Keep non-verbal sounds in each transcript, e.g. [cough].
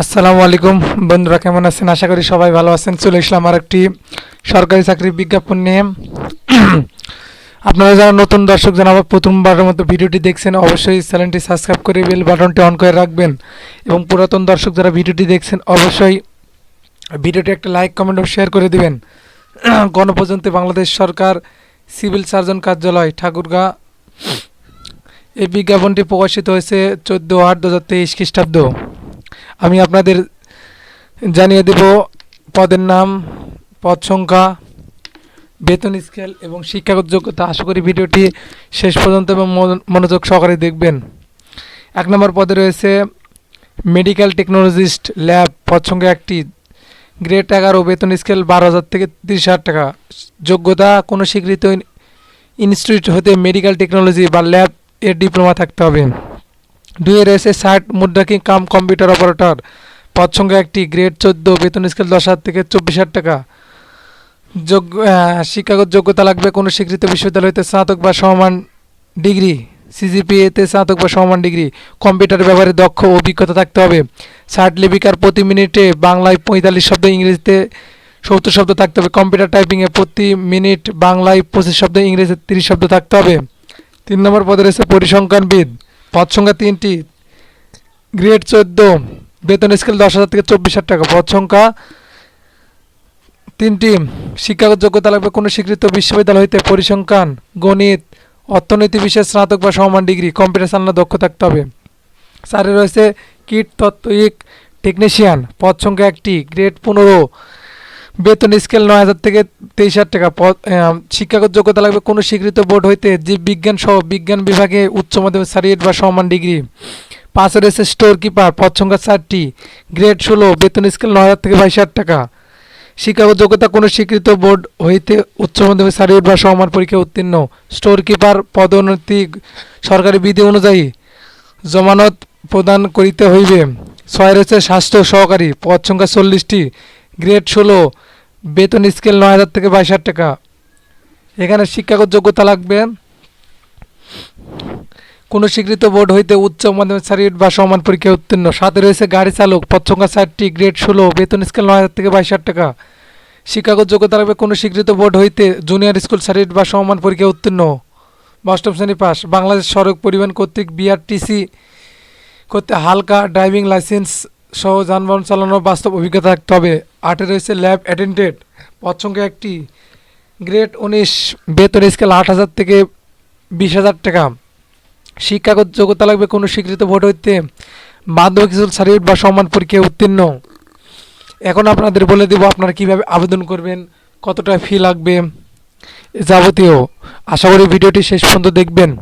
আসসালামু আলাইকুম। বন্ধুরা, কেমন আছেন? আশা করি সবাই ভালো আছেন। চলে আসলাম আর একটি সরকারি চাকরির বিজ্ঞাপন নিয়ে। [clears throat] আপনারা যারা নতুন দর্শক, যারা আবার প্রথমবারের মতো ভিডিওটি দেখছেন, অবশ্যই চ্যানেলটি সাবস্ক্রাইব করে বেল বাটনটি অন করে রাখবেন এবং পুরাতন দর্শক যারা ভিডিওটি দেখছেন, অবশ্যই ভিডিওটি একটা লাইক, কমেন্ট ও শেয়ার করে দিবেন। [clears throat] গণপ্রজাতন্ত্রী বাংলাদেশ সরকার সিভিল সার্জন কার্যালয়, ঠাকুরগাঁ। এই বিজ্ঞাপনটি প্রকাশিত হয়েছে চোদ্দ আট দু হাজার তেইশ খ্রিস্টাব্দ। আমি আপনাদের জানিয়ে দেব পদের নাম, পদ সংখ্যা, বেতন স্কেল এবং শিক্ষাগত যোগ্যতা। আশা করি ভিডিওটি শেষ পর্যন্ত এবং মন- মনোযোগ সহকারে দেখবেন। এক নম্বর পদে রয়েছে মেডিকেল টেকনোলজিস্ট ল্যাব পদ সংখ্যা একটি। গ্রেড এগারো, বেতন স্কেল বারো হাজার থেকে তিরিশ হাজার টাকা। যোগ্যতা, কোনো স্বীকৃত ইনস্টিটিউট হতে মেডিকেল টেকনোলজি বা ল্যাব এর ডিপ্লোমা থাকতে হবে। দুইয়ে রয়েছে ষাট মুদ্রাকি কাম কম্পিউটার অপারেটর, পদ সংখ্যা একটি গ্রেড চোদ্দ বেতন স্কেল দশ হাজার থেকে চব্বিশ হাজার টাকা। যোগ্য শিক্ষাগত যোগ্যতা লাগবে কোনো স্বীকৃত বিশ্ববিদ্যালয়তে স্নাতক বা সমান ডিগ্রি, সিজিপিএতে স্নাতক বা সমান ডিগ্রি। কম্পিউটার ব্যবহারে দক্ষ অভিজ্ঞতা থাকতে হবে। ষাট লিপিকার প্রতি মিনিটে বাংলায় পঁয়তাল্লিশ শব্দ, ইংরেজিতে সত্তর শব্দ থাকতে হবে। কম্পিউটার টাইপিংয়ে প্রতি মিনিট বাংলায় পঁচিশ শব্দ, ইংরেজিতে তিরিশ শব্দ থাকতে হবে। তিন নম্বর পদে রয়েছে পরিসংখ্যানবিদ। পদ সংখ্যা তিনটি। গ্রেড চোদ্দ, বেতন স্কেল দশ হাজার থেকে চব্বিশ হাজার টাকা। পদ সংখ্যা তিনটি, শিক্ষাগত যোগ্যতা লাগবে কোনো স্বীকৃত বিশ্ববিদ্যালয় হইতে পরিসংখ্যান, গণিত, অর্থনীতি বিষয়ে স্নাতক বা সমান ডিগ্রি, কম্পিউটার চালানো দক্ষ থাকতে হবে। চারে রয়েছে কীট তত্ত্বিক টেকনিশিয়ান। পদ সংখ্যা একটি, গ্রেড পনেরো বেতন স্কেল নয় হাজার থেকে তেইশ হাজার টাকা। শিক্ষাগত যোগ্যতা লাগবে কোনো স্বীকৃত বোর্ড হইতে জীব বিজ্ঞান সহ বিজ্ঞান বিভাগে উচ্চ মাধ্যমিক সার্টিফিকেট বা সমান ডিগ্রি পাঁচে রয়েছে স্টোর কিপার পদ সংখ্যা চারটি। গ্রেড ষোলো, বেতন স্কেল নয় হাজার থেকে বাইশ হাজার টাকা। শিক্ষাগত যোগ্যতা কোনো স্বীকৃত বোর্ড হইতে উচ্চ মাধ্যমিক সার্টিফিকেট বা সমান পরীক্ষা উত্তীর্ণ। স্টোর কিপার পদোন্নতি সরকারি বিধি অনুযায়ী জমানত প্রদান করিতে হইবে। ছয় রয়েছে স্বাস্থ্য সহকারী পদ সংখ্যা চল্লিশটি। গ্রেড ষোলো বেতন স্কেল নয় হাজার থেকে বাইশ হাজার টাকা। এখানে শিক্ষাগত যোগ্যতা লাগবে। কোনো স্বীকৃত বোর্ড হইতে উচ্চ মাধ্যমিক সার্টিফিকেট বা সমান পরীক্ষায় উত্তীর্ণ। সাথে রয়েছে গাড়ি চালক পদ সংখ্যা চারটি গ্রেড ষোলো, বেতন স্কেল নয় হাজার থেকে বাইশ হাজার টাকা। শিক্ষাগত যোগ্যতা লাগবে কোনো স্বীকৃত বোর্ড হইতে জুনিয়র স্কুল সার্টিফিকেট বা সমান পরীক্ষায় উত্তীর্ণ। অষ্টম শ্রেণি পাস। বাংলাদেশ সড়ক পরিবহন কর্তৃক বিআরটিসি করতে হালকা ড্রাইভিং লাইসেন্স সহ যানবাহন চালানোর বাস্তব অভিজ্ঞতা থাকতে হবে। আটে রয়েছে ল্যাব অ্যাটেন্ডেড পদ একটি। গ্রেড উনিশ, বেতন স্কেল আট হাজার থেকে বিশ হাজার টাকা। শিক্ষাগত যোগ্যতা লাগবে কোনো স্বীকৃত বোর্ড হইতে। মাধ্যমিক সার্টিফিকেট বা সম্মান পরীক্ষায় উত্তীর্ণ। এখন আপনাদের বলে দেব আপনারা কীভাবে আবেদন করবেন, কতটা ফি লাগবে যাবতীয়। আশা করি ভিডিওটি শেষ পর্যন্ত দেখবেন। [clears throat]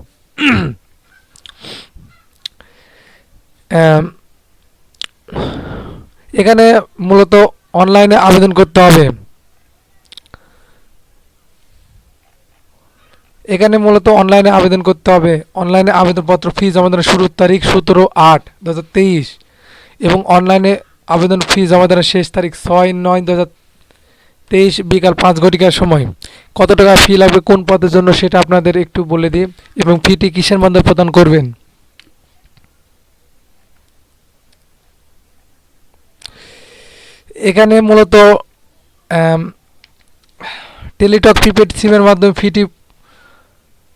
এখানে মূলত অনলাইনে আবেদন করতে হবে। এখানে মূলত অনলাইনে আবেদন করতে হবে। অনলাইনে আবেদনপত্র ফি জমা দেওয়ার শুরুর তারিখ সতেরো আট দু এবং অনলাইনে আবেদন ফি জমা দেওয়ার শেষ তারিখ ছয় নয় দু তেইশ বিকাল পাঁচ ঘটিকার সময়। কত টাকা ফি লাগবে, কোন পদের জন্য সেটা আপনাদের একটু বলে দিই এবং ফিটি কিসের মাধ্যমে প্রদান করবেন? এখানে মূলত টেলিটক প্রিপেড সিমের মাধ্যমে ফিটি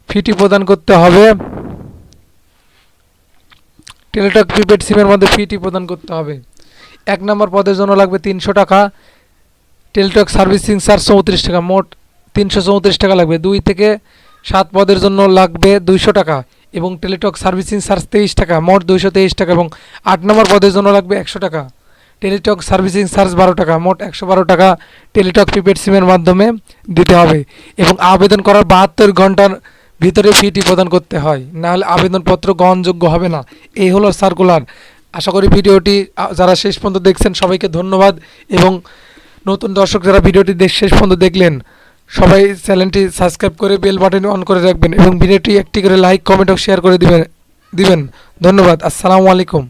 ফিটি প্রদান করতে হবে। টেলিটক প্রিপেড সিমের মধ্যে ফিটি প্রদান করতে হবে। এক নম্বর পদের জন্য লাগবে তিনশো টাকা। টেলিটক সার্ভিসিং চার্জ চৌত্রিশ টাকা, মোট তিনশো চৌত্রিশ টাকা লাগবে। দুই থেকে সাত পদের জন্য লাগবে দুইশো টাকা এবং টেলিটক সার্ভিসিং চার্জ তেইশ টাকা, মোট দুইশো তেইশ টাকা এবং আট নম্বর পদের জন্য লাগবে একশো টাকা। টেলিটক সার্ভিসিং চার্জ বারো টাকা, মোট একশো বারো টাকা টেলিটক প্রিপেড সিমের মাধ্যমে দিতে হবে এবং আবেদন করার বাহাত্তর ঘণ্টার ভিতরে ফিটি প্রদান করতে হয়। নাহলে আবেদনপত্র গ্রহণযোগ্য হবে না। এই হলো সার্কুলার আশা করি ভিডিওটি যারা শেষ পর্যন্ত দেখছেন, সবাইকে ধন্যবাদ এবং নতুন দর্শক যারা ভিডিওটি দেখ, শেষ পর্যন্ত দেখলেন, সবাই চ্যানেলটি সাবস্ক্রাইব করে বেল বাটন অন করে রাখবেন এবং ভিডিওটি একটি করে লাইক, কমেন্ট ও শেয়ার করে দিবেন দিবেন। ধন্যবাদ। আসসালামু আলাইকুম।